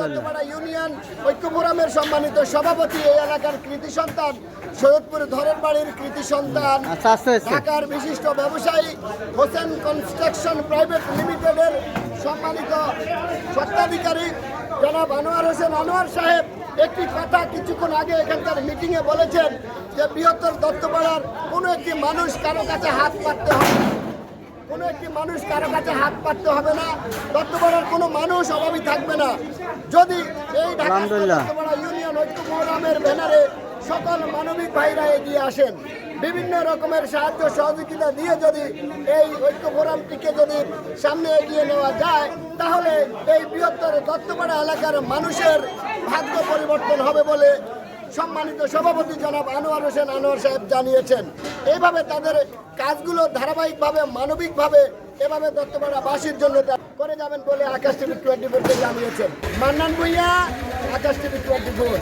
Duttapara union ঐক্য ফোরামের সম্মানিত সভাপতি এই এলাকার কৃতি সন্তান সৈয়দপুর ধরের বাড়ির কৃতি সন্তান আচ্ছা ঢাকার বিশিষ্ট ব্যবসায়ী হোসেন কনস্ট্রাকশন প্রাইভেট লিমিটেডের সম্মানিত স্বত্বাধিকারী জনাব আনোয়ার হোসেন আনোয়ার সাহেব একটি কথা কিছুক্ষণ আগে এখানকার মিটিংয়ে বলেছেন যে বৃহত্তর দত্তপাড়ার কোনো একটি মানুষ কারও কাছে হাত পাততে হবে। কোনো একটি মানুষ কারও কাছে হাত পাততে হবে না দত্তপাড়ার কোনো মানুষ অভাবী থাকবে না যদি এই। দত্তপাড়া ইউনিয়ন ঐক্য ফোরামের ব্যানারে সকল মানবিক ভাইরা এগিয়ে আসেন বিভিন্ন রকমের সাহায্য সহযোগিতা দিয়ে যদি এই ঐক্য ফোরামটিকে যদি সামনে এগিয়ে নেওয়া যায় তাহলে এই বৃহত্তর দত্তপাড়া এলাকার মানুষের ভাগ্য পরিবর্তন হবে বলে সম্মানিত সভাপতি জনাব আনোয়ার হোসেন আনোয়ার সাহেব জানিয়েছেন। এইভাবে তাদের কাজগুলো ধারাবাহিকভাবে, মানবিকভাবে এভাবে দত্তপাড়াবাসীর জন্য করে যাবেন বলে আকাশ টিভি টোয়েন্টি ফোরকে জানিয়েছেন। Mannan Bhuiyan, Akash TV twenty four.